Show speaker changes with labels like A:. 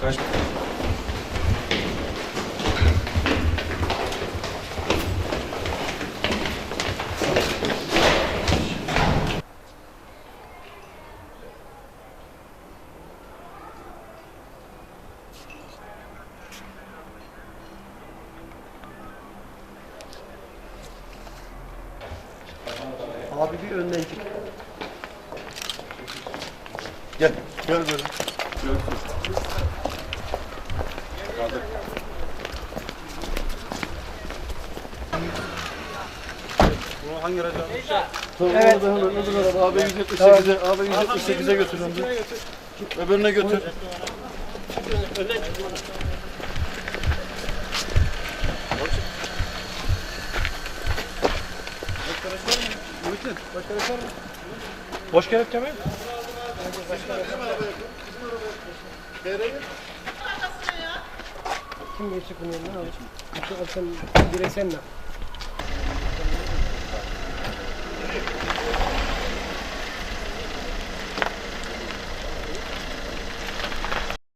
A: Kaç?
B: Abi bir önden çık.
A: Gel. Gel böyle. Hangi aracı? Tamam, evet. Orada hemen öbür araba. Abi 178'e, abi 178'e götür önce. Öbürüne götür. Muhittin, başka araç var mı?
B: Boş kelepçe mi? Kim geçecek bunun yanına abi? Sen direkt sen ne?